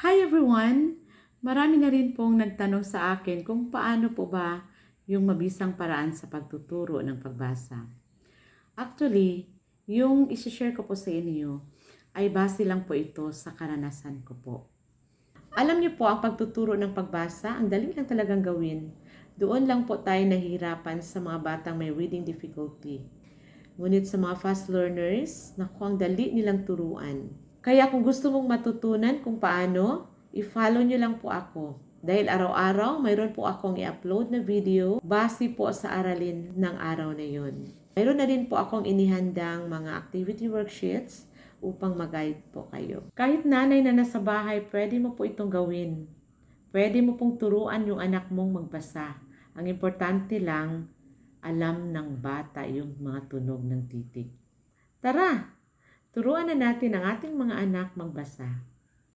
Hi everyone! Marami na rin pong nagtanong sa akin kung paano po ba yung mabisang paraan sa pagtuturo ng pagbasa. Actually, yung isi-share ko po sa inyo ay base lang po ito sa karanasan ko po. Alam niyo po, ang pagtuturo ng pagbasa, ang dali lang talagang gawin. Doon lang po tayo nahihirapan sa mga batang may reading difficulty. Ngunit sa mga fast learners, naku, ang dali nilang turuan. Kaya kung gusto mong matutunan kung paano, i-follow nyo lang po ako. Dahil araw-araw, mayroon po akong i-upload na video base po sa aralin ng araw na yun. Mayroon na rin po akong inihandang mga activity worksheets upang mag-guide po kayo. Kahit nanay na nasa bahay, pwede mo po itong gawin. Pwede mo pong turuan yung anak mong magbasa. Ang importante lang, alam ng bata yung mga tunog ng titik. Tara, turuan na natin ang ating mga anak magbasa.